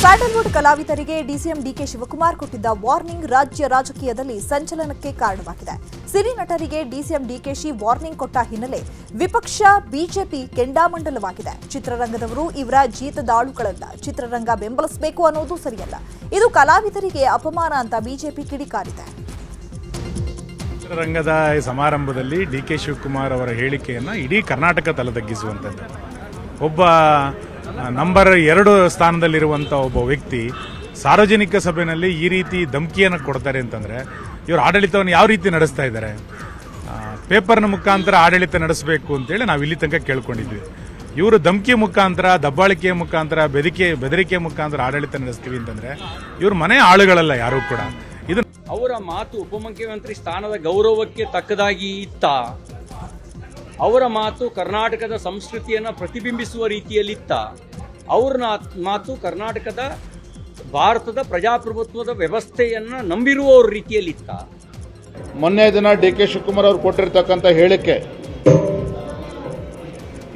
Sandalwood ಕಲಾವಿದರಿಗೆ DCM DK Shivakumar ಕೊಟ್ಟಿದ್ದ warning ರಾಜ್ಯ ರಾಜಕೀಯದಲ್ಲಿ ಸಂಚಲನಕ್ಕೆ ಕಾರಣವಾಗಿದೆ. ಸಿರಿ ನಟರಿಗೆ ಡಿಸಿಎಂ ಡಿಕೆಶಿ ವಾರ್ನಿಂಗ್ ಕೊಟ್ಟ ಹಿನ್ನೆಲೆ ವಿಪಕ್ಷ ಬಿಜೆಪಿ ಕೆಂಡಾಮಂಡಲವಾಗಿದೆ. ಚಿತ್ರರಂಗದವರು ಇವರ ಜೀತದಾಳುಗಳಲ್ಲ. ಚಿತ್ರರಂಗ ಬೆಂಬಲಿಸಬೇಕು ಅನ್ನೋದು ಸರಿಯಲ್ಲ. ಇದು ಕಲಾವಿದರಿಗೆ ಅಪಮಾನ ಅಂತ ಬಿಜೆಪಿ ಕಿಡಿಕಾರಿದೆ. ಚಿತ್ರರಂಗದ ಸಮಾರಂಭದಲ್ಲಿ ಡಿ ಕೆ ಶಿವಕುಮಾರ್ ಅವರ ಹೇಳಿಕೆಯನ್ನು ಇಡೀ ಕರ್ನಾಟಕ ತಲೆದಗ್ಗಿಸುವಂಥದ್ದು ಒಬ್ಬ ನಂಬರ್ ಎರಡು ಸ್ಥಾನದಲ್ಲಿರುವಂಥ ಒಬ್ಬ ವ್ಯಕ್ತಿ ಸಾರ್ವಜನಿಕ ಸಭೆಯಲ್ಲಿ ಈ ರೀತಿ ಧಮಕಿಯನ್ನು ಕೊಡ್ತಾರೆ ಅಂತಂದರೆ ಇವರು ಆಡಳಿತವನ್ನು ಯಾವ ರೀತಿ ನಡೆಸ್ತಾ ಇದ್ದಾರೆ? ಪೇಪರ್ನ ಮುಖಾಂತರ ಆಡಳಿತ ನಡೆಸಬೇಕು ಅಂತೇಳಿ ನಾವು ಇಲ್ಲಿ ತನಕ ಕೇಳ್ಕೊಂಡಿದ್ವಿ. ಇವರು ಧಮಕಿ ಮುಖಾಂತರ, ದಬ್ಬಾಳಿಕೆಯ ಮುಖಾಂತರ, ಬೆದರಿಕೆ ಬೆದರಿಕೆ ಮುಖಾಂತರ ಆಡಳಿತ ನಡೆಸ್ತೀವಿ ಅಂತಂದರೆ ಇವ್ರ ಮನೆ ಆಳುಗಳಲ್ಲ ಯಾರೂ ಕೂಡ. ಇದು ಅವರ ಮಾತು ಉಪಮುಖ್ಯಮಂತ್ರಿ ಸ್ಥಾನದ ಗೌರವಕ್ಕೆ ತಕ್ಕದಾಗಿ ಇತ್ತ. ಅವರ ಮಾತು ಕರ್ನಾಟಕದ ಸಂಸ್ಕೃತಿಯನ್ನು ಪ್ರತಿಬಿಂಬಿಸುವ ರೀತಿಯಲ್ಲಿತ್ತ. ಅವ್ರ ಮಾತು ಕರ್ನಾಟಕದ, ಭಾರತದ ಪ್ರಜಾಪ್ರಭುತ್ವದ ವ್ಯವಸ್ಥೆಯನ್ನು ನಂಬಿರುವವ್ರ ರೀತಿಯಲ್ಲಿತ್ತ. ಮೊನ್ನೆ ದಿನ ಡಿ ಕೆ ಶಿವಕುಮಾರ್ ಅವರು ಕೊಟ್ಟಿರ್ತಕ್ಕಂಥ ಹೇಳಿಕೆ,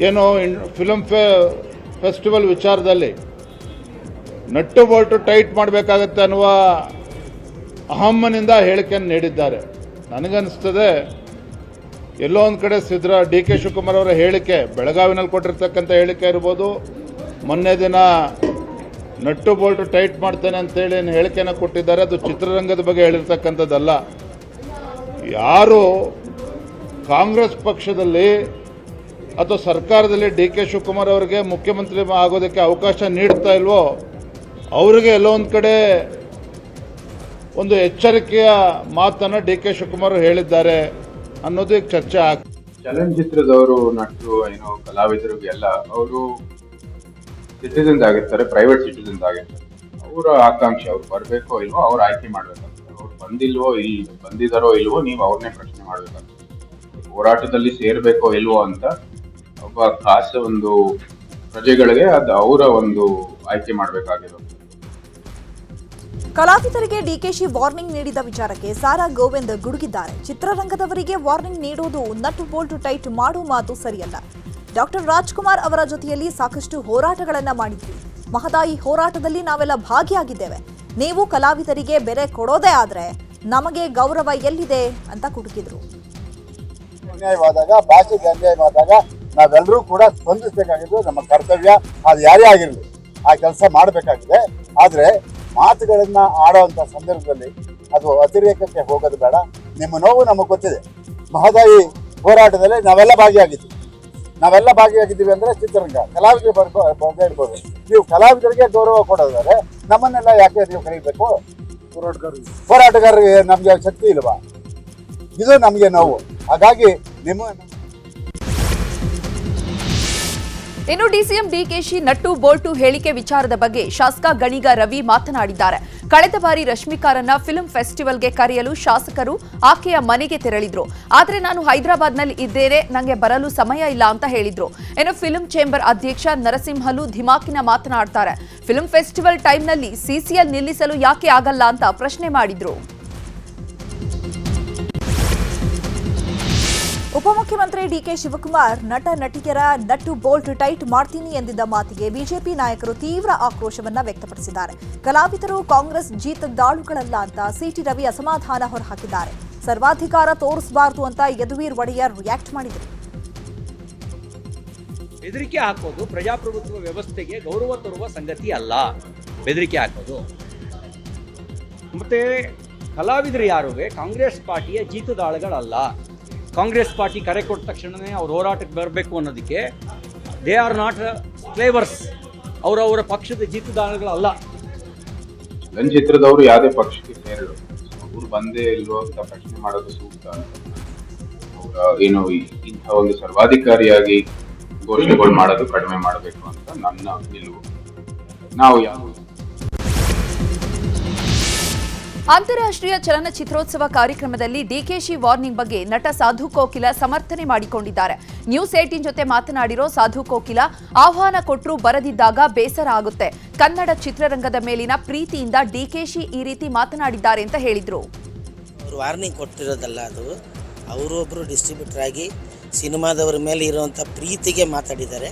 ಏನು ಫಿಲಮ್ ಫೇ ಫೆಸ್ಟಿವಲ್ ವಿಚಾರದಲ್ಲಿ ನಟ್ಟು ಬೋಲ್ಟು ಟೈಟ್ ಮಾಡಬೇಕಾಗತ್ತೆ ಅನ್ನುವ ಅಹಮ್ಮನಿಂದ ಹೇಳಿಕೆಯನ್ನು ನೀಡಿದ್ದಾರೆ. ನನಗನ್ನಿಸ್ತದೆ, ಎಲ್ಲೋ ಒಂದು ಕಡೆ ಸಿದ್ರ ಡಿ ಕೆ ಶಿವಕುಮಾರ್ ಅವರ ಹೇಳಿಕೆ, ಬೆಳಗಾವಿನಲ್ಲಿ ಕೊಟ್ಟಿರ್ತಕ್ಕಂಥ ಹೇಳಿಕೆ ಇರ್ಬೋದು ಮೊನ್ನೆ ದಿನ ನಟ್ಟು ಬೋಲ್ಟು ಟೈಟ್ ಮಾಡ್ತೇನೆ ಅಂತೇಳಿ ಏನು ಹೇಳಿಕೆನ ಕೊಟ್ಟಿದ್ದಾರೆ, ಅದು ಚಿತ್ರರಂಗದ ಬಗ್ಗೆ ಹೇಳಿರ್ತಕ್ಕಂಥದ್ದಲ್ಲ. ಯಾರು ಕಾಂಗ್ರೆಸ್ ಪಕ್ಷದಲ್ಲಿ ಅಥವಾ ಸರ್ಕಾರದಲ್ಲಿ ಡಿ ಕೆ ಶಿವಕುಮಾರ್ ಅವರಿಗೆ ಮುಖ್ಯಮಂತ್ರಿ ಆಗೋದಕ್ಕೆ ಅವಕಾಶ ನೀಡ್ತಾ ಇಲ್ವೋ, ಅವರಿಗೆ ಎಲ್ಲೋ ಒಂದು ಕಡೆ ಒಂದು ಎಚ್ಚರಿಕೆಯ ಮಾತನ್ನು ಡಿ ಕೆ ಶಿವಕುಮಾರ್ ಹೇಳಿದ್ದಾರೆ ಅನ್ನೋದು ಚರ್ಚೆ ಆಗ್ತದೆ ಚಲನಚಿತ್ರದವರು, ನಟರು, ಏನು ಎಲ್ಲ ಅವರು ಸಿಟಿಸನ್ಸ್ ಆಗಿರ್ತಾರೆ ಪ್ರೈವೇಟ್ ಸಿಟಿಸನ್ಸ್ ಆಗಿರ್ತಾರೆ ಅವರ ಆಕಾಂಕ್ಷೆ ಅವ್ರು ಬರಬೇಕೋ ಇಲ್ವೋ ಅವ್ರು ಆಯ್ಕೆ ಮಾಡ್ಬೇಕಾಗ್ತದೆ ಅವ್ರು ಬಂದಿಲ್ವೋ ಇಲ್ಲಿ ಬಂದಿದಾರೋ ಇಲ್ವೋ ನೀವು ಅವ್ರನ್ನೇ ಪ್ರಶ್ನೆ ಮಾಡ್ಬೇಕಾಗ್ತದೆ ಹೋರಾಟದಲ್ಲಿ ಸೇರ್ಬೇಕೋ ಇಲ್ವೋ ಅಂತ ಒಬ್ಬ ಖಾಸ ಒಂದು ಪ್ರಜೆಗಳಿಗೆ ಅದು ಅವರ ಒಂದು ಆಯ್ಕೆ ಮಾಡಬೇಕಾಗಿರೋ ಕಲಾವಿದರಿಗೆ ಡಿಕೆಶಿ ವಾರ್ನಿಂಗ್ ನೀಡಿದ ವಿಚಾರಕ್ಕೆ ಸಾರಾ ಗೋವಿಂದ್ ಗುಡುಗಿದ್ದಾರೆ. ಚಿತ್ರರಂಗದವರಿಗೆ ವಾರ್ನಿಂಗ್ ನೀಡುವುದು ನಟು ಬೋಲ್ಟು ಟೈಟ್ ಮಾಡುವ ಮಾತು ಸರಿಯಲ್ಲ. ಡಾಕ್ಟರ್ ರಾಜ್ಕುಮಾರ್ ಅವರ ಜೊತೆಯಲ್ಲಿ ಸಾಕಷ್ಟು ಹೋರಾಟಗಳನ್ನ ಮಾಡಿದ್ವಿ. ಮಹದಾಯಿ ಹೋರಾಟದಲ್ಲಿ ನಾವೆಲ್ಲ ಭಾಗಿಯಾಗಿದ್ದೇವೆ. ನೀವು ಕಲಾವಿದರಿಗೆ ಬೆಲೆ ಕೊಡೋದೇ ಆದ್ರೆ ನಮಗೆ ಗೌರವ ಎಲ್ಲಿದೆ ಅಂತ ಕುಟುಕಿದ್ರು. ಅನ್ಯಾಯವಾದಾಗ ಭಾಷೆಗೆ ಅನ್ಯಾಯವಾದಾಗ ನಾವೆಲ್ಲರೂ ಕೂಡ ಸ್ಪಂದಿಸಬೇಕಾಗಿದ್ದು ನಮ್ಮ ಕರ್ತವ್ಯ. ಅದು ಯಾರೇ ಆಗಿರಲಿ ಆ ಕೆಲಸ ಮಾಡಬೇಕಾಗಿದೆ. ಆದರೆ ಮಾತುಗಳನ್ನ ಆಡೋವಂಥ ಸಂದರ್ಭದಲ್ಲಿ ಅದು ಅತಿರೇಕಕ್ಕೆ ಹೋಗೋದು ಬೇಡ. ನಿಮ್ಮ ನೋವು ನಮಗೆ ಗೊತ್ತಿದೆ. ಮಹದಾಯಿ ಹೋರಾಟದಲ್ಲಿ ನಾವೆಲ್ಲ ಭಾಗಿಯಾಗಿದ್ದೀವಿ ನಾವೆಲ್ಲ ಭಾಗಿಯಾಗಿದ್ದೀವಿ ಅಂದ್ರೆ ಚಿತ್ರರಂಗ, ಕಲಾವಿದರು ಬರ್ಬೋದು ಇರ್ಬೋದು. ನೀವು ಕಲಾವಿದರಿಗೆ ಗೌರವ ಕೊಡೋದಾದ್ರೆ ನಮ್ಮನ್ನೆಲ್ಲ ಯಾಕೆ ನೀವು ಕರೀಬೇಕು? ಹೋರಾಟಗಾರರಿಗೆ ಹೋರಾಟಗಾರರಿಗೆ ನಮಗೆ ಶಕ್ತಿ ಇಲ್ವಾ? ಇದು ನಮಗೆ ನೋವು. ಹಾಗಾಗಿ ನಿಮ್ಮ ಇನ್ನು ಡಿಸಿಎಂ ಡಿಕೆಶಿ ನಟ್ಟು ಬೋಲ್ಟು ಹೇಳಿಕೆ ವಿಚಾರದ ಬಗ್ಗೆ ಶಾಸಕ ಗಣಿಗ ರವಿ ಮಾತನಾಡಿದ್ದಾರೆ. ಕಳೆದ ಬಾರಿ ರಶ್ಮಿಕಾರನ್ನ ಫಿಲ್ಮ್ ಫೆಸ್ಟಿವಲ್ಗೆ ಕರೆಯಲು ಶಾಸಕರು ಆಕೆಯ ಮನೆಗೆ ತೆರಳಿದ್ರು. ಆದರೆ ನಾನು ಹೈದರಾಬಾದ್ನಲ್ಲಿ ಇದ್ದೇನೆ ನನಗೆ ಬರಲು ಸಮಯ ಇಲ್ಲ ಅಂತ ಹೇಳಿದ್ರು. ಏನು ಫಿಲ್ಮ್ ಚೇಂಬರ್ ಅಧ್ಯಕ್ಷ ನರಸಿಂಹಲು ಧಿಮಾಕಿನ ಮಾತನಾಡ್ತಾರೆ. ಫಿಲ್ಮ್ ಫೆಸ್ಟಿವಲ್ ಟೈಮ್ನಲ್ಲಿ ಸಿಸಿಎಲ್ ನಿಲ್ಲಿಸಲು ಯಾಕೆ ಆಗಲ್ಲ ಅಂತ ಪ್ರಶ್ನೆ ಮಾಡಿದ್ರು. ಉಪಮುಖ್ಯಮಂತ್ರಿ ಡಿಕೆ ಶಿವಕುಮಾರ್ ನಟ ನಟಿಯರ ನಟ್ಟು ಬೋಲ್ಟ್ ಟೈಟ್ ಮಾಡ್ತೀನಿ ಎಂದಿದ್ದ ಮಾತಿಗೆ ಬಿಜೆಪಿ ನಾಯಕರು ತೀವ್ರ ಆಕ್ರೋಶವನ್ನ ವ್ಯಕ್ತಪಡಿಸಿದ್ದಾರೆ. ಕಲಾವಿದರು ಕಾಂಗ್ರೆಸ್ ಜೀತದಾಳುಗಳಲ್ಲ ಅಂತ ಸಿಟಿ ರವಿ ಅಸಮಾಧಾನ ಹೊರಹಾಕಿದ್ದಾರೆ. ಸರ್ವಾಧಿಕಾರ ತೋರಿಸಬಾರದು ಅಂತ ಯದುವೀರ್ ಒಡೆಯರ್ ರಿಯಾಕ್ಟ್ ಮಾಡಿದರು. ಬೆದರಿಕೆ ಹಾಕೋದು ಪ್ರಜಾಪ್ರಭುತ್ವ ವ್ಯವಸ್ಥೆಗೆ ಗೌರವ ತರುವ ಸಂಗತಿ ಅಲ್ಲ. ಬೆದರಿಕೆ ಹಾಕೋದು. ಮತ್ತೆ ಕಲಾವಿದರು ಯಾರುವೆ ಕಾಂಗ್ರೆಸ್ ಪಾರ್ಟಿಯ ಜೀತದಾಳುಗಳಲ್ಲ ಕಾಂಗ್ರೆಸ್ ಪಾರ್ಟಿ ಕರೆ ಕೊಟ್ಟ ತಕ್ಷಣವೇ ಅವ್ರು ಹೋರಾಟಕ್ಕೆ ಬರಬೇಕು ಅನ್ನೋದಕ್ಕೆ ದೇ ಆರ್ ನಾಟ್ ಫ್ಲೇವರ್ಸ್. ಅವರವರ ಪಕ್ಷದ ಜೀತದಾಳುಗಳಲ್ಲ ಚಲನಚಿತ್ರದವರು ಯಾವುದೇ ಪಕ್ಷಕ್ಕೆ ಸೇರಲು ಅವರು ಬಂದೇ ಇಲ್ವೋ ಅಂತ ಪ್ರಶ್ನೆ ಮಾಡೋದು ಸೂಕ್ತ ಅವರ ಏನು ಇಂಥ ಒಂದು ಸರ್ವಾಧಿಕಾರಿಯಾಗಿ ಘೋಷಣೆಗಳು ಮಾಡೋದು ಕಡಿಮೆ ಮಾಡಬೇಕು ಅಂತ ನನ್ನ ನಿಲುವು. ನಾವು ಯಾವ ಅಂತಾರಾಷ್ಟ್ರೀಯ ಚಲನಚಿತ್ರೋತ್ಸವ ಕಾರ್ಯಕ್ರಮದಲ್ಲಿ ಡಿಕೆಶಿ ವಾರ್ನಿಂಗ್ ಬಗ್ಗೆ ನಟ ಸಾಧು ಕೋಕಿಲ ಸಮರ್ಥನೆ ಮಾಡಿಕೊಂಡಿದ್ದಾರೆ. ನ್ಯೂಸ್ ಏಟೀನ್ ಜೊತೆ ಮಾತನಾಡಿರೋ ಸಾಧು ಕೋಕಿಲ, ಆಹ್ವಾನ ಕೊಟ್ಟರು ಬರದಿದ್ದಾಗ ಬೇಸರ ಆಗುತ್ತೆ. ಕನ್ನಡ ಚಿತ್ರರಂಗದ ಮೇಲಿನ ಪ್ರೀತಿಯಿಂದ ಡಿಕೆಶಿ ಈ ರೀತಿ ಮಾತನಾಡಿದ್ದಾರೆ ಅಂತ ಹೇಳಿದರು. ವಾರ್ನಿಂಗ್ ಕೊಟ್ಟಿರೋದಲ್ಲ ಅದು. ಅವರು ಒಬ್ಬರು ಡಿಸ್ಟ್ರಿಬ್ಯೂಟರ್ ಆಗಿ ಸಿನಿಮಾದವರ ಮೇಲೆ ಇರುವಂಥ ಪ್ರೀತಿಗೆ ಮಾತಾಡಿದ್ದಾರೆ.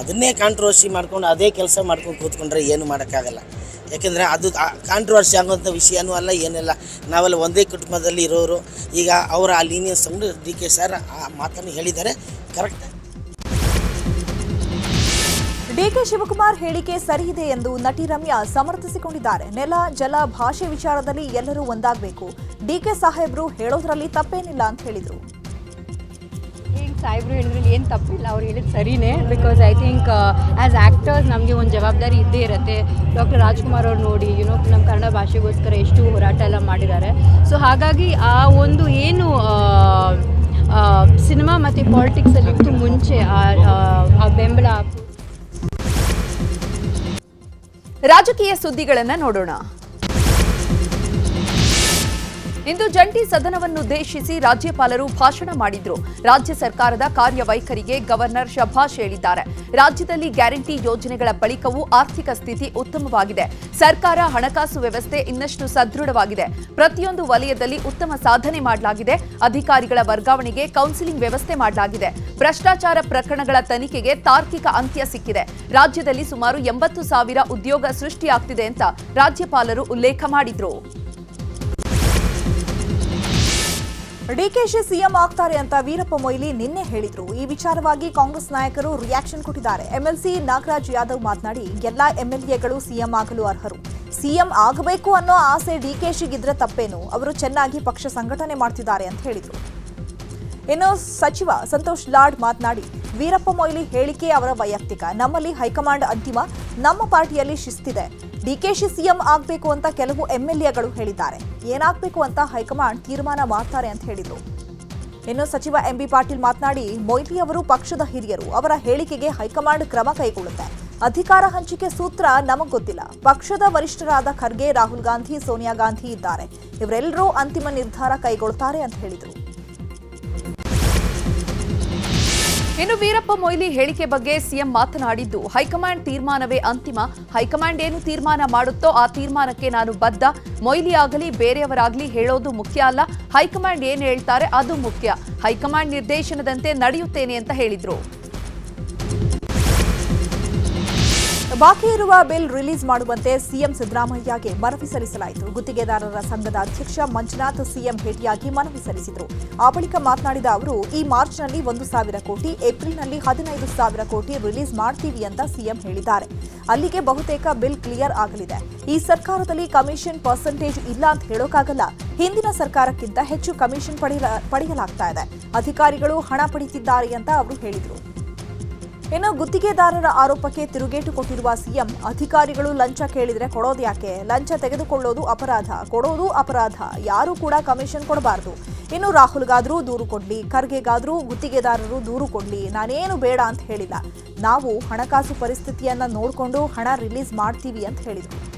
ಅದನ್ನೇ ಕಾಂಟ್ರವರ್ಸಿ ಮಾಡ್ಕೊಂಡು ಅದೇ ಕೆಲಸ ಮಾಡ್ಕೊಂಡು ಕೂತ್ಕೊಂಡ್ರೆ ಏನು ಮಾಡೋಕ್ಕಾಗಲ್ಲ. ಯಾಕೆಂದರೆ ಅದು ಕಾಂಟ್ರವರ್ಸಿ ಆಗೋಂಥ ವಿಷಯನೂ ಅಲ್ಲ, ಏನಿಲ್ಲ. ನಾವೆಲ್ಲ ಒಂದೇ ಕುಟುಂಬದಲ್ಲಿ ಇರೋರು. ಈಗ ಅವರ ಆ ಲೀನಿಯನ್ಸ್ ಡಿ ಕೆ ಸರ್ ಆ ಮಾತನ್ನು ಹೇಳಿದ್ದಾರೆ. ಕರೆಕ್ಟ್ ಡಿಕೆ ಶಿವಕುಮಾರ್ ಹೇಳಿಕೆ ಸರಿಯಿದೆ ಎಂದು ನಟಿ ರಮ್ಯಾ ಸಮರ್ಥಿಸಿಕೊಂಡಿದ್ದಾರೆ. ನೆಲ, ಜಲ, ಭಾಷೆ ವಿಚಾರದಲ್ಲಿ ಎಲ್ಲರೂ ಒಂದಾಗಬೇಕು. ಡಿಕೆ ಸಾಹೇಬ್ರು ಹೇಳೋದ್ರಲ್ಲಿ ತಪ್ಪೇನಿಲ್ಲ ಅಂತ ಹೇಳಿದ್ರು. ಈಗ ಸಾಹೇಬ್ರು ಹೇಳಿದ್ರಲ್ಲಿ ಏನು ತಪ್ಪಿಲ್ಲ, ಅವ್ರು ಹೇಳಿದ್ ಸರಿನೇ. Because I think as actors ನಮಗೆ ಒಂದು ಜವಾಬ್ದಾರಿ ಇದ್ದೇ ಇರುತ್ತೆ. ಡಾಕ್ಟರ್ ರಾಜ್ಕುಮಾರ್ ಅವ್ರು ನೋಡಿ ಯುನೋ ನಮ್ಮ ಕನ್ನಡ ಭಾಷೆಗೋಸ್ಕರ ಎಷ್ಟು ಹೋರಾಟ ಎಲ್ಲ ಮಾಡಿದ್ದಾರೆ ಸೊ ಹಾಗಾಗಿ ಆ ಒಂದು ಏನು ಸಿನಿಮಾ ಮತ್ತು ಪಾಲಿಟಿಕ್ಸಲ್ಲಿ ಮುಂಚೆ, ಆ- ಆ- ಆ ಬೆಂಬಲ ರಾಜಕೀಯ ಸುದ್ದಿಗಳನ್ನು ನೋಡೋಣ. ಇಂದು ಜಂಟಿ ಸದನವನ್ನುದ್ದೇಶಿಸಿ ರಾಜ್ಯಪಾಲರು ಭಾಷಣ ಮಾಡಿದ್ರು. ರಾಜ್ಯ ಸರ್ಕಾರದ ಕಾರ್ಯವೈಖರಿಗೆ ಗವರ್ನರ್ ಶಭಾಷ್ ಹೇಳಿದ್ದಾರೆ. ರಾಜ್ಯದಲ್ಲಿ ಗ್ಯಾರಂಟಿ ಯೋಜನೆಗಳ ಬಳಿಕವೂ ಆರ್ಥಿಕ ಸ್ಥಿತಿ ಉತ್ತಮವಾಗಿದೆ. ಸರ್ಕಾರ ಹಣಕಾಸು ವ್ಯವಸ್ಥೆ ಇನ್ನಷ್ಟು ಸದೃಢವಾಗಿದೆ. ಪ್ರತಿಯೊಂದು ವಲಯದಲ್ಲಿ ಉತ್ತಮ ಸಾಧನೆ ಮಾಡಲಾಗಿದೆ. ಅಧಿಕಾರಿಗಳ ವರ್ಗಾವಣೆಗೆ ಕೌನ್ಸಿಲಿಂಗ್ ವ್ಯವಸ್ಥೆ ಮಾಡಲಾಗಿದೆ. ಭ್ರಷ್ಟಾಚಾರ ಪ್ರಕರಣಗಳ ತನಿಖೆಗೆ ತಾರ್ಕಿಕ ಅಂತ್ಯ ಸಿಕ್ಕಿದೆ. ರಾಜ್ಯದಲ್ಲಿ ಸುಮಾರು ಎಂಬತ್ತು ಸಾವಿರ ಉದ್ಯೋಗ ಸೃಷ್ಟಿಯಾಗ್ತಿದೆ ಅಂತ ರಾಜ್ಯಪಾಲರು ಉಲ್ಲೇಖ ಮಾಡಿದ್ರು. ಡಿಕೆಶಿ ಸಿಎಂ ಆಗ್ತಾರೆ ಅಂತ ವೀರಪ್ಪ ಮೊಯ್ಲಿ ನಿನ್ನೆ ಹೇಳಿದ್ರು. ಈ ವಿಚಾರವಾಗಿ ಕಾಂಗ್ರೆಸ್ ನಾಯಕರು ರಿಯಾಕ್ಷನ್ ಕೊಟ್ಟಿದ್ದಾರೆ. ಎಂಎಲ್ಸಿ ನಾಗರಾಜ್ ಯಾದವ್ ಮಾತನಾಡಿ, ಎಲ್ಲಾ ಎಂಎಲ್ಎಗಳು ಸಿಎಂ ಆಗಲು ಅರ್ಹರು. ಸಿಎಂ ಆಗಬೇಕು ಅನ್ನೋ ಆಸೆ ಡಿಕೆಶಿಗಿದ್ರೆ ತಪ್ಪೇನು? ಅವರು ಚೆನ್ನಾಗಿ ಪಕ್ಷ ಸಂಘಟನೆ ಮಾಡ್ತಿದ್ದಾರೆ ಅಂತ ಹೇಳಿದ್ರು. ಇನ್ನು ಸಚಿವ ಸಂತೋಷ್ ಲಾಡ್ ಮಾತನಾಡಿ, ವೀರಪ್ಪ ಮೊಯ್ಲಿ ಹೇಳಿಕೆ ಅವರ ವೈಯಕ್ತಿಕ. ನಮ್ಮಲ್ಲಿ ಹೈಕಮಾಂಡ್ ಅಂತಿಮ, ನಮ್ಮ ಪಾರ್ಟಿಯಲ್ಲಿ ಶಿಸ್ತಿದೆ. ಡಿಕೆಶಿ ಸಿಎಂ ಆಗಬೇಕು ಅಂತ ಕೆಲವು ಎಂಎಲ್ಎಗಳು ಹೇಳಿದ್ದಾರೆ. ಏನಾಗಬೇಕು ಅಂತ ಹೈಕಮಾಂಡ್ ತೀರ್ಮಾನ ಮಾಡ್ತಾರೆ ಅಂತ ಹೇಳಿದರು. ಇನ್ನು ಸಚಿವ ಎಂಬಿ ಪಾಟೀಲ್ ಮಾತನಾಡಿ, ಮೊಯ್ಲಿ ಅವರು ಪಕ್ಷದ ಹಿರಿಯರು. ಅವರ ಹೇಳಿಕೆಗೆ ಹೈಕಮಾಂಡ್ ಕ್ರಮ ಕೈಗೊಳ್ಳುತ್ತೆ. ಅಧಿಕಾರ ಹಂಚಿಕೆ ಸೂತ್ರ ನಮಗ್ ಗೊತ್ತಿಲ್ಲ. ಪಕ್ಷದ ವರಿಷ್ಠರಾದ ಖರ್ಗೆ, ರಾಹುಲ್ ಗಾಂಧಿ, ಸೋನಿಯಾ ಗಾಂಧಿ ಇದ್ದಾರೆ. ಇವರೆಲ್ಲರೂ ಅಂತಿಮ ನಿರ್ಧಾರ ಕೈಗೊಳ್ತಾರೆ ಅಂತ ಹೇಳಿದರು. ಇನ್ನು ವೀರಪ್ಪ ಮೊಯ್ಲಿ ಹೇಳಿಕೆ ಬಗ್ಗೆ ಸಿಎಂ ಮಾತನಾಡಿದ್ದು, ಹೈಕಮಾಂಡ್ ತೀರ್ಮಾನವೇ ಅಂತಿಮ. ಹೈಕಮಾಂಡ್ ಏನು ತೀರ್ಮಾನ ಮಾಡುತ್ತೋ ಆ ತೀರ್ಮಾನಕ್ಕೆ ನಾನು ಬದ್ಧ. ಮೊಯ್ಲಿ ಆಗಲಿ, ಬೇರೆಯವರಾಗಲಿ ಹೇಳೋದು ಮುಖ್ಯ ಅಲ್ಲ. ಹೈಕಮಾಂಡ್ ಏನು ಹೇಳ್ತಾರೆ ಅದು ಮುಖ್ಯ. ಹೈಕಮಾಂಡ್ ನಿರ್ದೇಶನದಂತೆ ನಡೆಯುತ್ತೇನೆ ಅಂತ ಹೇಳಿದ್ರು. ಬಾಕಿ ಇರುವ ಬಿಲ್ ರಿಲೀಸ್ ಮಾಡುವಂತೆ ಸಿಎಂ ಸಿದ್ದರಾಮಯ್ಯಗೆ ಮನವಿ ಸಲ್ಲಿಸಲಾಯಿತು. ಗುತ್ತಿಗೆದಾರರ ಸಂಘದ ಅಧ್ಯಕ್ಷ ಮಂಜುನಾಥ್ ಸಿಎಂ ಭೇಟಿಯಾಗಿ ಮನವಿ ಸಲ್ಲಿಸಿದರು. ಆ ಬಳಿಕ ಮಾತನಾಡಿದ ಅವರು, ಈ ಮಾರ್ಚ್ನಲ್ಲಿ ಒಂದು ಸಾವಿರ ಕೋಟಿ, ಏಪ್ರಿಲ್ನಲ್ಲಿ ಹದಿನೈದು ಸಾವಿರ ಕೋಟಿ ರಿಲೀಸ್ ಮಾಡ್ತೀವಿ ಅಂತ ಸಿಎಂ ಹೇಳಿದ್ದಾರೆ. ಅಲ್ಲಿಗೆ ಬಹುತೇಕ ಬಿಲ್ ಕ್ಲಿಯರ್ ಆಗಲಿದೆ. ಈ ಸರ್ಕಾರದಲ್ಲಿ ಕಮಿಷನ್ ಪರ್ಸೆಂಟೇಜ್ ಇಲ್ಲ ಅಂತ ಹೇಳೋಕ್ಕಾಗಲ್ಲ ಹಿಂದಿನ ಸರ್ಕಾರಕ್ಕಿಂತ ಹೆಚ್ಚು ಕಮಿಷನ್ ಪಡೆಯಲ ಪಡೆಯಲಾಗ್ತಾ ಇದೆ. ಅಧಿಕಾರಿಗಳು ಹಣ ಪಡೆಯುತ್ತಿದ್ದಾರೆ ಅಂತ ಅವರು ಹೇಳಿದರು. ಇನ್ನು ಗುತ್ತಿಗೆದಾರರ ಆರೋಪಕ್ಕೆ ತಿರುಗೇಟು ಕೊಟ್ಟಿರುವ ಸಿಎಂ, ಅಧಿಕಾರಿಗಳು ಲಂಚ ಕೇಳಿದರೆ ಕೊಡೋದು ಯಾಕೆ? ಲಂಚ ತೆಗೆದುಕೊಳ್ಳೋದು ಅಪರಾಧ, ಕೊಡೋದು ಅಪರಾಧ. ಯಾರೂ ಕೂಡ ಕಮಿಷನ್ ಕೊಡಬಾರದು. ಇನ್ನು ರಾಹುಲ್ಗಾದ್ರೂ ದೂರು ಕೊಡ್ಲಿ, ಖರ್ಗೆಗಾದರೂ ಗುತ್ತಿಗೆದಾರರು ದೂರು ಕೊಡ್ಲಿ, ನಾನೇನು ಬೇಡ ಅಂತ ಹೇಳಿಲ್ಲ. ನಾವು ಹಣಕಾಸು ಪರಿಸ್ಥಿತಿಯನ್ನ ನೋಡಿಕೊಂಡು ಹಣ ರಿಲೀಸ್ ಮಾಡ್ತೀವಿ ಅಂತ ಹೇಳಿದ್ರು.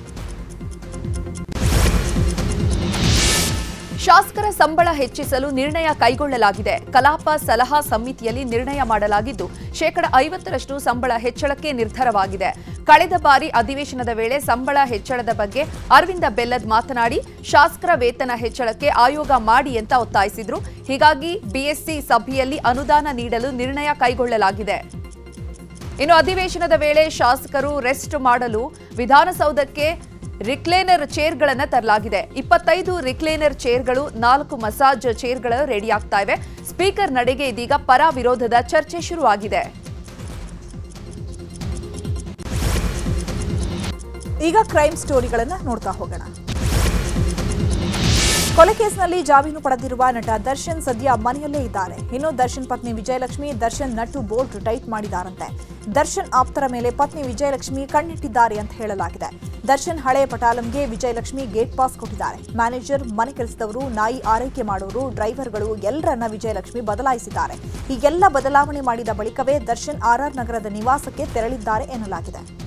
ಶಾಸಕರ ಸಂಬಳ ಹೆಚ್ಚಿಸಲು ನಿರ್ಣಯ ಕೈಗೊಳ್ಳಲಾಗಿದೆ. ಕಲಾಪ ಸಲಹಾ ಸಮಿತಿಯಲ್ಲಿ ನಿರ್ಣಯ ಮಾಡಲಾಗಿದ್ದು, ಶೇಕಡ ಐವತ್ತರಷ್ಟು ಸಂಬಳ ಹೆಚ್ಚಳಕ್ಕೆ ನಿರ್ಧಾರವಾಗಿದೆ. ಕಳೆದ ಬಾರಿ ಅಧಿವೇಶನದ ವೇಳೆ ಸಂಬಳ ಹೆಚ್ಚಳದ ಬಗ್ಗೆ ಅರವಿಂದ ಬೆಲ್ಲದ್ ಮಾತನಾಡಿ, ಶಾಸಕರ ವೇತನ ಹೆಚ್ಚಳಕ್ಕೆ ಆಯೋಗ ಮಾಡಿ ಅಂತ ಒತ್ತಾಯಿಸಿದ್ರು. ಹೀಗಾಗಿ ಬಿಎಸ್ಸಿ ಸಭೆಯಲ್ಲಿ ಅನುದಾನ ನೀಡಲು ನಿರ್ಣಯ ಕೈಗೊಳ್ಳಲಾಗಿದೆ. ಇನ್ನು ಅಧಿವೇಶನದ ವೇಳೆ ಶಾಸಕರು ರೆಸ್ಟ್ ಮಾಡಲು ವಿಧಾನಸೌಧಕ್ಕೆ ರಿಕ್ಲೇನರ್ ಚೇರ್ಗಳನ್ನು ತರಲಾಗಿದೆ. ಇಪ್ಪತ್ತೈದು ರಿಕ್ಲೇನರ್ ಚೇರ್ಗಳು, ನಾಲ್ಕು ಮಸಾಜ್ ಚೇರ್ಗಳು ರೆಡಿ ಆಗ್ತಾ ಇವೆ. ಸ್ಪೀಕರ್ ನಡೆಗೆ ಇದೀಗ ಪರ ವಿರೋಧದ ಚರ್ಚೆ ಶುರುವಾಗಿದೆ. ಈಗ ಕ್ರೈಮ್ ಸ್ಟೋರಿಗಳನ್ನು ನೋಡ್ತಾ ಹೋಗೋಣ. ಕೊಲೆ ಕೇಸ್ನಲ್ಲಿ ಜಾಮೀನು ಪಡೆದಿರುವ ನಟ ದರ್ಶನ್ ಸದ್ಯ ಮನೆಯಲ್ಲೇ ಇದ್ದಾರೆ. ಇನ್ನು ದರ್ಶನ್ ಪತ್ನಿ Vijayalakshmi, Darshan nut bolt tight ಮಾಡಿದಾರಂತೆ. Darshan ಆಪ್ತರ ಮೇಲೆ ಪತ್ನಿ ವಿಜಯಲಕ್ಷ್ಮಿ ಕಣ್ಣಿಟ್ಟಿದ್ದಾರೆ ಅಂತ ಹೇಳಲಾಗಿದೆ. ದರ್ಶನ್ ಹಳೆ ಪಟಾಲಂಗೆ ವಿಜಯಲಕ್ಷ್ಮಿ ಗೇಟ್ ಪಾಸ್ ಕೊಟ್ಟಿದ್ದಾರೆ. ಮ್ಯಾನೇಜರ್, ಮನೆ ಕೆಲಸದವರು, ನಾಯಿ ಆರೈಕೆ ಮಾಡೋರು, ಡ್ರೈವರ್ಗಳು ಎಲ್ಲರನ್ನ ವಿಜಯಲಕ್ಷ್ಮಿ ಬದಲಾಯಿಸಿದ್ದಾರೆ. ಹೀಗೆಲ್ಲ ಬದಲಾವಣೆ ಮಾಡಿದ ಬಳಿಕವೇ ದರ್ಶನ್ ಆರ್ಆರ್ ನಗರದ ನಿವಾಸಕ್ಕೆ ತೆರಳಿದ್ದಾರೆ ಎನ್ನಲಾಗಿದೆ.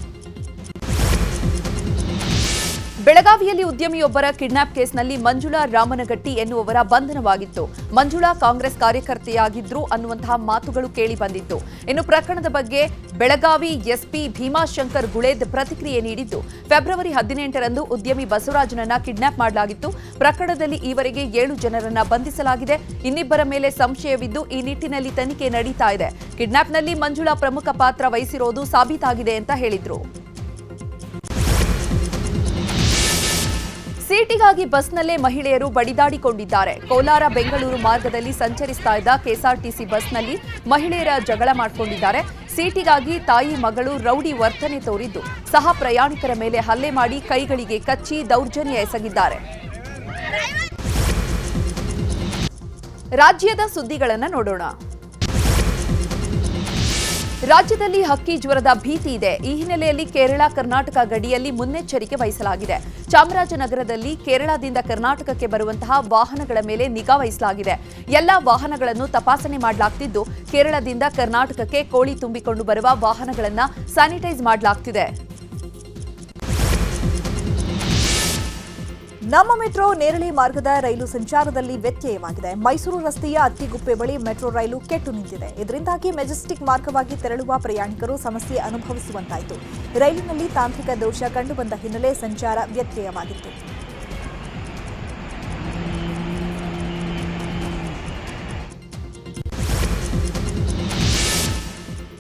ಬೆಳಗಾವಿಯಲ್ಲಿ ಉದ್ಯಮಿಯೊಬ್ಬರ ಕಿಡ್ನಾಪ್ ಕೇಸ್ನಲ್ಲಿ ಮಂಜುಳಾ ರಾಮನಗಟ್ಟಿ ಎನ್ನುವವರ ಬಂಧನವಾಗಿತ್ತು. ಮಂಜುಳಾ ಕಾಂಗ್ರೆಸ್ ಕಾರ್ಯಕರ್ತೆಯಾಗಿದ್ರು ಅನ್ನುವಂತಹ ಮಾತುಗಳು ಕೇಳಿ ಬಂದಿತ್ತು. ಇನ್ನು ಪ್ರಕರಣದ ಬಗ್ಗೆ ಬೆಳಗಾವಿ ಎಸ್ಪಿ ಭೀಮಾಶಂಕರ್ ಗುಳೇದ್ ಪ್ರತಿಕ್ರಿಯೆ ನೀಡಿದ್ದು, ಫೆಬ್ರವರಿ ಹದಿನೆಂಟರಂದು ಉದ್ಯಮಿ ಬಸವರಾಜನನ್ನ ಕಿಡ್ನಾಪ್ ಮಾಡಲಾಗಿತ್ತು. ಪ್ರಕರಣದಲ್ಲಿ ಈವರೆಗೆ ಏಳು ಜನರನ್ನ ಬಂಧಿಸಲಾಗಿದೆ. ಇನ್ನಿಬ್ಬರ ಮೇಲೆ ಸಂಶಯವಿದ್ದು ಈ ನಿಟ್ಟಿನಲ್ಲಿ ತನಿಖೆ ನಡೀತಾ ಇದೆ. ಕಿಡ್ನಾಪ್ನಲ್ಲಿ ಮಂಜುಳಾ ಪ್ರಮುಖ ಪಾತ್ರ ವಹಿಸಿರೋದು ಸಾಬೀತಾಗಿದೆ ಅಂತ ಹೇಳಿದ್ರು. ಸೀಟಿಗಾಗಿ ಬಸ್ನಲ್ಲೇ ಮಹಿಳೆಯರು ಬಡಿದಾಡಿಕೊಂಡಿದ್ದಾರೆ. ಕೋಲಾರ ಬೆಂಗಳೂರು ಮಾರ್ಗದಲ್ಲಿ ಸಂಚರಿಸ್ತಾ ಇದ್ದ ಕೆಎಸ್ಆರ್ಟಿಸಿ ಬಸ್ನಲ್ಲಿ ಮಹಿಳೆಯರ ಜಗಳ ಮಾಡಿಕೊಂಡಿದ್ದಾರೆ. ಸೀಟಿಗಾಗಿ ತಾಯಿ ಮಗಳು ರೌಡಿ ವರ್ತನೆ ತೋರಿದ್ದು, ಸಹ ಪ್ರಯಾಣಿಕರ ಮೇಲೆ ಹಲ್ಲೆ ಮಾಡಿ ಕೈಗಳಿಗೆ ಕಚ್ಚಿ ದೌರ್ಜನ್ಯ ಎಸಗಿದ್ದಾರೆ. ರಾಜ್ಯದ ಸುದ್ದಿಗಳನ್ನು ನೋಡೋಣ. ರಾಜ್ಯದಲ್ಲಿ ಹಕ್ಕಿ ಜ್ವರದ ಭೀತಿ ಇದೆ. ಈ ಹಿನ್ನೆಲೆಯಲ್ಲಿ ಕೇರಳ, ಕರ್ನಾಟಕ ಗಡಿಯಲ್ಲಿ ಮುನ್ನೆಚ್ಚರಿಕೆ ವಹಿಸಲಾಗಿದೆ. ಚಾಮರಾಜನಗರದಲ್ಲಿ ಕೇರಳದಿಂದ ಕರ್ನಾಟಕಕ್ಕೆ ಬರುವಂತಹ ವಾಹನಗಳ ಮೇಲೆ ನಿಗಾ ವಹಿಸಲಾಗಿದೆ. ಎಲ್ಲ ವಾಹನಗಳನ್ನು ತಪಾಸಣೆ ಮಾಡಲಾಗ್ತಿದ್ದು, ಕೇರಳದಿಂದ ಕರ್ನಾಟಕಕ್ಕೆ ಕೋಳಿ ತುಂಬಿಕೊಂಡು ಬರುವ ವಾಹನಗಳನ್ನು ಸ್ಯಾನಿಟೈಸ್ ಮಾಡಲಾಗ್ತಿದೆ. ನಮ್ಮ ಮೆಟ್ರೋ ನೇರಳೆ ಮಾರ್ಗದ ರೈಲು ಸಂಚಾರದಲ್ಲಿ ವ್ಯತ್ಯಯವಾಗಿದೆ. ಮೈಸೂರು ರಸ್ತೆಯ ಅತ್ತಿಗುಪ್ಪೆ ಬಳಿ ಮೆಟ್ರೋ ರೈಲು ಕೆಟ್ಟು ನಿಂತಿದೆ. ಇದರಿಂದಾಗಿ ಮೆಜೆಸ್ಟಿಕ್ ಮಾರ್ಗವಾಗಿ ತೆರಳುವ ಪ್ರಯಾಣಿಕರು ಸಮಸ್ಯೆ ಅನುಭವಿಸುವಂತಾಯಿತು. ರೈಲಿನಲ್ಲಿ ತಾಂತ್ರಿಕ ದೋಷ ಕಂಡುಬಂದ ಹಿನ್ನೆಲೆ ಸಂಚಾರ ವ್ಯತ್ಯಯವಾಗಿತ್ತು.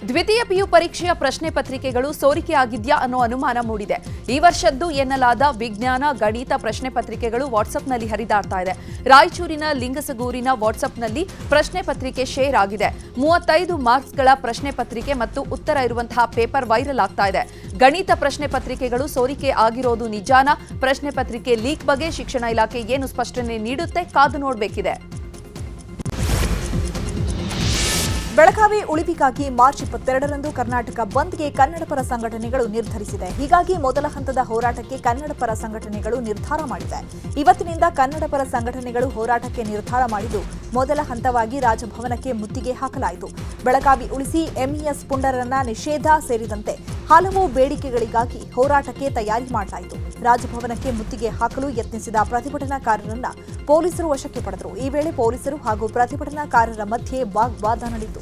ದ್ವಿತೀಯ ಪಿಯು ಪರೀಕ್ಷೆಯ ಪ್ರಶ್ನೆ ಪತ್ರಿಕೆಗಳು ಸೋರಿಕೆಯಾಗಿದ್ಯಾ ಅನ್ನೋ ಅನುಮಾನ ಮೂಡಿದೆ. ಈ ವರ್ಷದ್ದು ಎನ್ನಲಾದ ವಿಜ್ಞಾನ, ಗಣಿತ ಪ್ರಶ್ನೆ ಪತ್ರಿಕೆಗಳು ವಾಟ್ಸ್ಆಪ್ನಲ್ಲಿ ಹರಿದಾಡ್ತಾ ಇದೆ. ರಾಯಚೂರಿನ ಲಿಂಗಸಗೂರಿನ ವಾಟ್ಸ್ಆಪ್ನಲ್ಲಿ ಪ್ರಶ್ನೆ ಪತ್ರಿಕೆ ಶೇರ್ ಆಗಿದೆ. ಮೂವತ್ತೈದು ಮಾರ್ಕ್ಸ್ಗಳ ಪ್ರಶ್ನೆ ಪತ್ರಿಕೆ ಮತ್ತು ಉತ್ತರ ಇರುವಂತಹ ಪೇಪರ್ ವೈರಲ್ ಆಗ್ತಾ ಇದೆ. ಗಣಿತ ಪ್ರಶ್ನೆ ಪತ್ರಿಕೆಗಳು ಸೋರಿಕೆ ಆಗಿರೋದು ನಿಜಾನ? ಪ್ರಶ್ನೆ ಪತ್ರಿಕೆ ಲೀಕ್ ಬಗ್ಗೆ ಶಿಕ್ಷಣ ಇಲಾಖೆ ಏನು ಸ್ಪಷ್ಟನೆ ನೀಡುತ್ತೆ? ಕಾದು ನೋಡಬೇಕಿದೆ. ಬೆಳಗಾವಿ ಉಳಿವಿಗಾಗಿ ಮಾರ್ಚ್ ಇಪ್ಪತ್ತೆರಡರಂದು ಕರ್ನಾಟಕ ಬಂದ್ಗೆ ಕನ್ನಡಪರ ಸಂಘಟನೆಗಳು ನಿರ್ಧರಿಸಿದೆ. ಹೀಗಾಗಿ ಮೊದಲ ಹಂತದ ಹೋರಾಟಕ್ಕೆ ಕನ್ನಡಪರ ಸಂಘಟನೆಗಳು ನಿರ್ಧಾರ ಮಾಡಿದೆ ಇವತ್ತಿನಿಂದ ಕನ್ನಡಪರ ಸಂಘಟನೆಗಳು ಹೋರಾಟಕ್ಕೆ ನಿರ್ಧಾರ ಮಾಡಿದ್ದು, ಮೊದಲ ಹಂತವಾಗಿ ರಾಜಭವನಕ್ಕೆ ಮುತ್ತಿಗೆ ಹಾಕಲಾಯಿತು. ಬೆಳಗಾವಿ ಉಳಿಸಿ ಎಂಇಎಸ್ ಪುಂಡರನ್ನ ನಿಷೇಧ ಸೇರಿದಂತೆ ಹಲವು ಬೇಡಿಕೆಗಳಿಗಾಗಿ ಹೋರಾಟಕ್ಕೆ ತಯಾರಿ ಮಾಡಲಾಯಿತು. ರಾಜಭವನಕ್ಕೆ ಮುತ್ತಿಗೆ ಹಾಕಲು ಯತ್ನಿಸಿದ ಪ್ರತಿಭಟನಾಕಾರರನ್ನ ಪೊಲೀಸರು ವಶಕ್ಕೆ ಪಡೆದರು. ಈ ವೇಳೆ ಪೊಲೀಸರು ಹಾಗೂ ಪ್ರತಿಭಟನಾಕಾರರ ಮಧ್ಯೆ ವಾಗ್ವಾದ ನಡೆಯಿತು.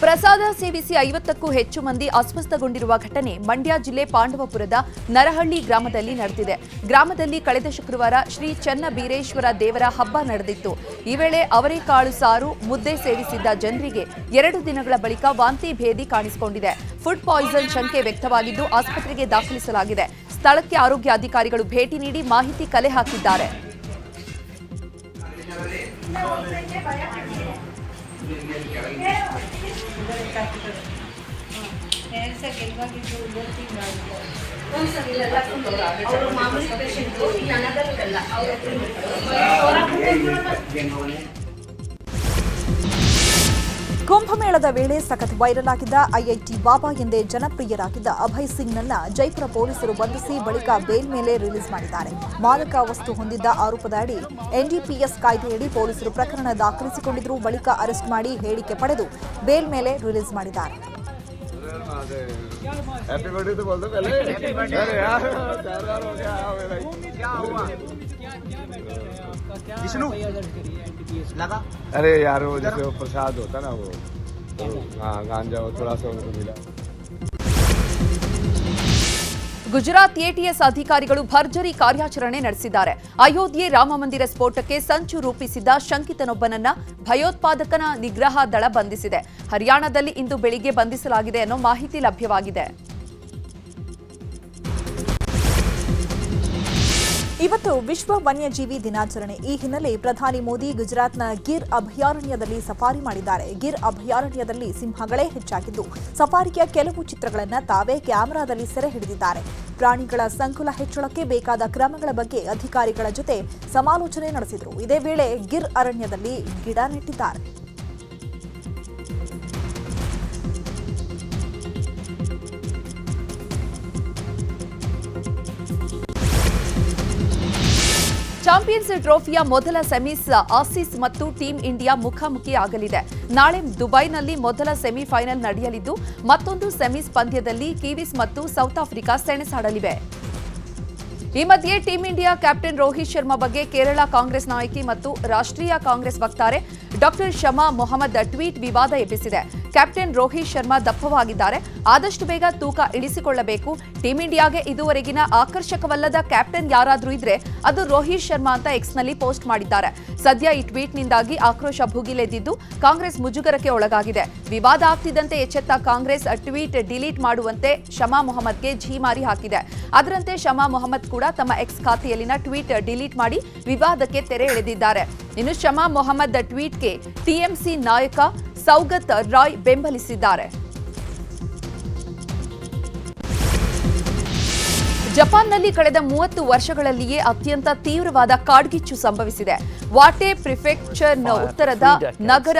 ಪ್ರಸಾದ ಸೇವಿಸಿ ಐವತ್ತಕ್ಕೂ ಹೆಚ್ಚು ಮಂದಿ ಅಸ್ವಸ್ಥಗೊಂಡಿರುವ ಘಟನೆ ಮಂಡ್ಯ ಜಿಲ್ಲೆ ಪಾಂಡವಪುರದ ನರಹಳ್ಳಿ ಗ್ರಾಮದಲ್ಲಿ ನಡೆದಿದೆ. ಗ್ರಾಮದಲ್ಲಿ ಕಳೆದ ಶುಕ್ರವಾರ ಶ್ರೀ ಚನ್ನಬೀರೇಶ್ವರ ದೇವರ ಹಬ್ಬ ನಡೆದಿತ್ತು. ಈ ವೇಳೆ ಅವರೆಕಾಳು ಸಾರು, ಮುದ್ದೆ ಸೇವಿಸಿದ್ದ ಜನರಿಗೆ ಎರಡು ದಿನಗಳ ಬಳಿಕ ವಾಂತಿ ಭೇದಿ ಕಾಣಿಸಿಕೊಂಡಿದೆ. ಫುಡ್ ಪಾಯ್ಸನ್ ಶಂಕೆ ವ್ಯಕ್ತವಾಗಿದ್ದು, ಆಸ್ಪತ್ರೆಗೆ ದಾಖಲಿಸಲಾಗಿದೆ. ಸ್ಥಳಕ್ಕೆ ಆರೋಗ್ಯ ಅಧಿಕಾರಿಗಳು ಭೇಟಿ ನೀಡಿ ಮಾಹಿತಿ ಕಲೆ ಹಾಕಿದ್ದಾರೆ. ಮಾಮೂಲಿ ಪೇಷಂಟು ನನಗಲ್ಲ ಅವ್ರ ಕುಂಭಮೇಳದ ವೇಳೆ ಸಖತ್ ವೈರಲ್ ಆಗಿದ್ದ ಐಐಟಿ ಬಾಬಾ ಎಂದೇ ಜನಪ್ರಿಯರಾಗಿದ್ದ ಅಭಯ್ ಸಿಂಗ್ನನ್ನ ಜೈಪುರ ಪೊಲೀಸರು ಬಂಧಿಸಿ ಬಳಿಕ ಬೇಲ್ ಮೇಲೆ ರಿಲೀಸ್ ಮಾಡಿದ್ದಾರೆ ಮಾದಕ ವಸ್ತು ಹೊಂದಿದ್ದ ಆರೋಪದ ಅಡಿ ಎನ್ಡಿಪಿಎಸ್ ಕಾಯ್ದೆಯಡಿ ಪೊಲೀಸರು ಪ್ರಕರಣ ದಾಖಲಿಸಿಕೊಂಡಿದ್ರು ಬಳಿಕ ಅರೆಸ್ಟ್ ಮಾಡಿ ಹೇಳಿಕೆ ಪಡೆದು ಬೇಲ್ ಮೇಲೆ ರಿಲೀಸ್ ಮಾಡಿದ್ದಾರೆ अरे यार वो जैसे वो प्रसाद होता ना वो तो हाँ गांजा वो थोड़ा सा उनको मिला ಗುಜರಾತ್ ಎಟಿಎಸ್ ಅಧಿಕಾರಿಗಳು ಭರ್ಜರಿ ಕಾರ್ಯಾಚರಣೆ ನಡೆಸಿದ್ದಾರೆ ಅಯೋಧ್ಯೆ ರಾಮ ಮಂದಿರ ಸ್ಫೋಟಕ್ಕೆ ಸಂಚು ರೂಪಿಸಿದ್ದ ಶಂಕಿತನೊಬ್ಬನನ್ನ ಭಯೋತ್ಪಾದಕನ ನಿಗ್ರಹ ದಳ ಬಂಧಿಸಿದೆ ಹರಿಯಾಣದಲ್ಲಿ ಇಂದು ಬೆಳಿಗ್ಗೆ ಬಂಧಿಸಲಾಗಿದೆ ಅನ್ನೋ ಮಾಹಿತಿ ಲಭ್ಯವಾಗಿದೆ ಇವತ್ತು ವಿಶ್ವ ವನ್ಯಜೀವಿ ದಿನಾಚರಣೆ. ಈ ಹಿನ್ನೆಲೆ ಪ್ರಧಾನಿ ಮೋದಿ ಗುಜರಾತ್ನ ಗಿರ್ ಅಭಯಾರಣ್ಯದಲ್ಲಿ ಸಫಾರಿ ಮಾಡಿದ್ದಾರೆ. ಗಿರ್ ಅಭಯಾರಣ್ಯದಲ್ಲಿ ಸಿಂಹಗಳೇ ಹೆಚ್ಚಾಗಿದ್ದು ಸಫಾರಿಯ ಕೆಲವು ಚಿತ್ರಗಳನ್ನು ತಾವೇ ಕ್ಯಾಮೆರಾದಲ್ಲಿ ಸೆರೆ ಹಿಡಿದಿದ್ದಾರೆ. ಪ್ರಾಣಿಗಳ ಸಂಕುಲ ಹೆಚ್ಚಳಕ್ಕೆ ಬೇಕಾದ ಕ್ರಮಗಳ ಬಗ್ಗೆ ಅಧಿಕಾರಿಗಳ ಜೊತೆ ಸಮಾಲೋಚನೆ ನಡೆಸಿದರು. ಇದೇ ವೇಳೆ ಗಿರ್ ಅರಣ್ಯದಲ್ಲಿ ಗಿಡ ನೆಟ್ಟಿದ್ದಾರೆ. ಚಾಂಪಿಯನ್ಸ್ ಟ್ರೋಫಿಯ ಮೊದಲ ಸೆಮೀಸ್ ಆಸೀಸ್ ಮತ್ತು ಟೀಂ ಇಂಡಿಯಾ ಮುಖಾಮುಖಿ ಆಗಲಿದೆ. ನಾಳೆ ದುಬೈನಲ್ಲಿ ಮೊದಲ ಸೆಮಿಫೈನಲ್ ನಡೆಯಲಿದ್ದು, ಮತ್ತೊಂದು ಸೆಮೀಸ್ ಪಂದ್ಯದಲ್ಲಿ ಕಿವೀಸ್ ಮತ್ತು ಸೌತ್ ಆಫ್ರಿಕಾ ಸೆಣಸಾಡಲಿವೆ. ಈ ಮಧ್ಯೆ team India captain Rohit Sharma ಬಗ್ಗೆ ಕೇರಳ ಕಾಂಗ್ರೆಸ್ ನಾಯಕಿ ಮತ್ತು ರಾಷ್ಟ್ರೀಯ ಕಾಂಗ್ರೆಸ್ ವಕ್ತಾರೆ ಡಾಕ್ಟರ್ ಶಮಾ ಮೊಹಮ್ಮದ್ ಟ್ವೀಟ್ ವಿವಾದ ಎಬ್ಬಿಸಿದೆ. ಕ್ಯಾಪ್ಟನ್ ರೋಹಿತ್ ಶರ್ಮಾ ದಪ್ಪವಾಗಿದ್ದಾರೆ. ಆದಷ್ಟು ಬೇಗ ತೂಕ ಇಳಿಸಿಕೊಳ್ಳಬೇಕು. ಟೀಂ ಇಂಡಿಯಾಗೆ ಇದುವರೆಗಿನ ಆಕರ್ಷಕವಲ್ಲದ ಕ್ಯಾಪ್ಟನ್ ಯಾರಾದರೂ ಇದ್ರೆ ಅದು ರೋಹಿತ್ ಶರ್ಮಾ ಅಂತ ಎಕ್ಸ್ನಲ್ಲಿ ಪೋಸ್ಟ್ ಮಾಡಿದ್ದಾರೆ. ಸದ್ಯ ಈ ಟ್ವೀಟ್ನಿಂದಾಗಿ ಆಕ್ರೋಶ ಭುಗಿಲೆದ್ದಿದ್ದು ಕಾಂಗ್ರೆಸ್ ಮುಜುಗರಕ್ಕೆ ಒಳಗಾಗಿದೆ. ವಿವಾದ ಆಗ್ತಿದ್ದಂತೆ ಎಚ್ಚೆತ್ತ ಕಾಂಗ್ರೆಸ್ ಟ್ವೀಟ್ ಡಿಲೀಟ್ ಮಾಡುವಂತೆ ಶಮಾ ಮೊಹಮ್ಮದ್ಗೆ ಝೀಮಾರಿ ಹಾಕಿದೆ. ಅದರಂತೆ ಶಮಾ ಮೊಹಮ್ಮದ್ ಕೂಡ ತಮ್ಮ ಎಕ್ಸ್ ಖಾತೆಯಲ್ಲಿನ ಟ್ವೀಟ್ ಡಿಲೀಟ್ ಮಾಡಿ ವಿವಾದಕ್ಕೆ ತೆರೆ ಎಳೆದಿದ್ದಾರೆ. ಇನ್ನು ಶಮಾ ಮೊಹಮ್ಮದ್ ಟ್ವೀಟ್ಗೆ ಟಿಎಂಸಿ ನಾಯಕ ಸೌಗತ್ ರಾಯ್ ಬೆಂಬಲಿಸಿದ್ದಾರೆ. ಜಪಾನ್ನಲ್ಲಿ ಕಳೆದ ಮೂವತ್ತು ವರ್ಷಗಳಲ್ಲಿಯೇ ಅತ್ಯಂತ ತೀವ್ರವಾದ ಕಾಡ್ಗಿಚ್ಚು ಸಂಭವಿಸಿದೆ. ವಾಟೆ ಪ್ರಿಫೆಕ್ಚರ್ನ ಉತ್ತರದ ನಗರ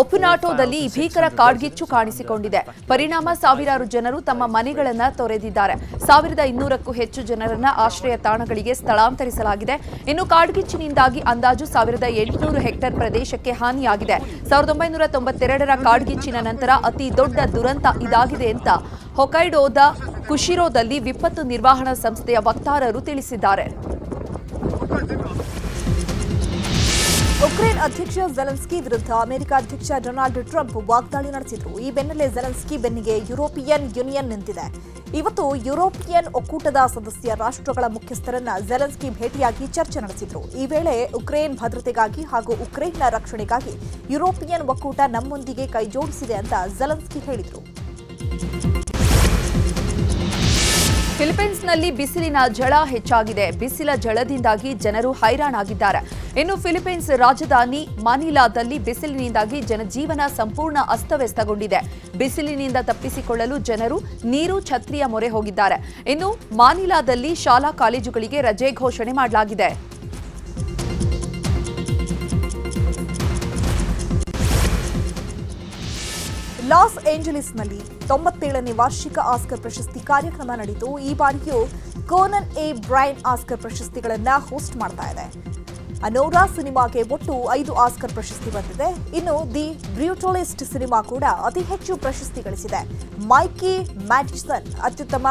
ಒಪುನಾಟೋದಲ್ಲಿ ಭೀಕರ ಕಾಡ್ಗಿಚ್ಚು ಕಾಣಿಸಿಕೊಂಡಿದೆ. ಪರಿಣಾಮ ಸಾವಿರಾರು ಜನರು ತಮ್ಮ ಮನೆಗಳನ್ನ ತೊರೆದಿದ್ದಾರೆ. ಸಾವಿರದ ಇನ್ನೂರಕ್ಕೂ ಹೆಚ್ಚು ಜನರನ್ನ ಆಶ್ರಯ ತಾಣಗಳಿಗೆ ಸ್ಥಳಾಂತರಿಸಲಾಗಿದೆ. ಇನ್ನು ಕಾಡ್ಗಿಚ್ಚಿನಿಂದಾಗಿ ಅಂದಾಜು ಸಾವಿರದ ಎಂಟುನೂರು ಹೆಕ್ಟೇರ್ ಪ್ರದೇಶಕ್ಕೆ ಹಾನಿಯಾಗಿದೆ. ಸಾವಿರದ ಒಂಬೈನೂರ ತೊಂಬತ್ತೆರಡರ ಕಾಡ್ಗಿಚ್ಚಿನ ನಂತರ ಅತಿ ದೊಡ್ಡ ದುರಂತ ಇದಾಗಿದೆ ಅಂತ ಹೊಕೈಡೋದ ಕುಶಿರೋದಲ್ಲಿ ವಿಪತ್ತು ನಿರ್ವಹಣಾ ಸಂಸ್ಥೆಯ ವಕ್ತಾರರು ತಿಳಿಸಿದ್ದಾರೆ. ಉಕ್ರೇನ್ ಅಧ್ಯಕ್ಷ ಜೆಲೆನ್ಸ್ಕಿ ವಿರುದ್ಧ ಅಮೆರಿಕ ಅಧ್ಯಕ್ಷ ಡೊನಾಲ್ಡ್ ಟ್ರಂಪ್ ವಾಗ್ದಾಳಿ ನಡೆಸಿದ್ರು. ಈ ಬೆನ್ನಲ್ಲೇ ಜೆಲೆನ್ಸ್ಕಿ ಬೆನ್ನಿಗೆ ಯುರೋಪಿಯನ್ ಯೂನಿಯನ್ ನಿಂತಿದೆ. ಇವತ್ತು ಯುರೋಪಿಯನ್ ಒಕ್ಕೂಟದ ಸದಸ್ಯ ರಾಷ್ಟ್ರಗಳ ಮುಖ್ಯಸ್ಥರನ್ನ ಜೆಲೆನ್ಸ್ಕಿ ಭೇಟಿಯಾಗಿ ಚರ್ಚೆ ನಡೆಸಿದ್ರು. ಈ ವೇಳೆ ಉಕ್ರೇನ್ ಭದ್ರತೆಗಾಗಿ ಹಾಗೂ ಉಕ್ರೇನ್ನ ರಕ್ಷಣೆಗಾಗಿ ಯುರೋಪಿಯನ್ ಒಕ್ಕೂಟ ನಮ್ಮೊಂದಿಗೆ ಕೈಜೋಡಿಸಿದೆ ಅಂತ ಜೆಲೆನ್ಸ್ಕಿ ಹೇಳಿದ್ರು. ಫಿಲಿಪೈನ್ಸ್ನಲ್ಲಿ ಬಿಸಿಲಿನ ಝಳ ಹೆಚ್ಚಾಗಿದೆ. ಬಿಸಿಲ ಝಳದಿಂದಾಗಿ ಜನರು ಹೈರಾಣಾಗಿದ್ದಾರೆ. ಇನ್ನು ಫಿಲಿಪೈನ್ಸ್ ರಾಜಧಾನಿ ಮನಿಲಾದಲ್ಲಿ ಬಿಸಿಲಿನಿಂದಾಗಿ ಜನಜೀವನ ಸಂಪೂರ್ಣ ಅಸ್ತವ್ಯಸ್ತಗೊಂಡಿದೆ. ಬಿಸಿಲಿನಿಂದ ತಪ್ಪಿಸಿಕೊಳ್ಳಲು ಜನರು ನೀರು ಛತ್ರಿಯ ಮೊರೆ ಹೋಗಿದ್ದಾರೆ. ಇನ್ನು ಮಾನಿಲಾದಲ್ಲಿ ಶಾಲಾ ಕಾಲೇಜುಗಳಿಗೆ ರಜೆ ಘೋಷಣೆ ಮಾಡಲಾಗಿದೆ. ಲಾಸ್ ಏಂಜಲೀಸ್ನಲ್ಲಿ ತೊಂಬತ್ತೇಳನೇ ವಾರ್ಷಿಕ ಆಸ್ಕರ್ ಪ್ರಶಸ್ತಿ ಕಾರ್ಯಕ್ರಮ ನಡೆಯಿತು ಈ ಬಾರಿಯೂ ಕೋನನ್ ಎ ಬ್ರೈನ್ ಆಸ್ಕರ್ ಪ್ರಶಸ್ತಿಗಳನ್ನು ಹೋಸ್ಟ್ ಮಾಡ್ತಾ ಇದೆ. ಅನೋರಾ ಸಿನಿಮಾಗೆ ಒಟ್ಟು ಐದು ಆಸ್ಕರ್ ಪ್ರಶಸ್ತಿ ಬಂದಿದೆ. ಇನ್ನು ದಿ ಬ್ರ್ಯೂಟಲಿಸ್ಟ್ ಸಿನಿಮಾ ಕೂಡ ಅತಿ ಹೆಚ್ಚು ಪ್ರಶಸ್ತಿ ಗಳಿಸಿದೆ. ಮೈಕಿ ಮ್ಯಾಟಿಸನ್ ಅತ್ಯುತ್ತಮ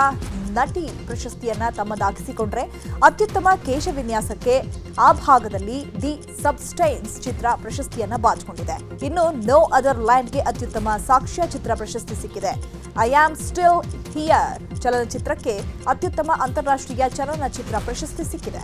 ನಟಿ ಪ್ರಶಸ್ತಿಯನ್ನ ತಮ್ಮದಾಗಿಸಿಕೊಂಡ್ರೆ ಅತ್ಯುತ್ತಮ ಕೇಶವಿನ್ಯಾಸಕ್ಕೆ ಆ ಭಾಗದಲ್ಲಿ ದಿ ಸಬ್ಸ್ಟೈನ್ಸ್ ಚಿತ್ರ ಪ್ರಶಸ್ತಿಯನ್ನ ಬಾಚಿಕೊಂಡಿದೆ. ಇನ್ನು ನೋ ಅದರ್ ಲ್ಯಾಂಡ್ಗೆ ಅತ್ಯುತ್ತಮ ಸಾಕ್ಷ್ಯ ಚಿತ್ರ ಪ್ರಶಸ್ತಿ ಸಿಕ್ಕಿದೆ. ಐ ಆಮ್ ಸ್ಟಿಲ್ ಹಿಯರ್ ಚಲನಚಿತ್ರಕ್ಕೆ ಅತ್ಯುತ್ತಮ ಅಂತಾರಾಷ್ಟ್ರೀಯ ಚಲನಚಿತ್ರ ಪ್ರಶಸ್ತಿ ಸಿಕ್ಕಿದೆ.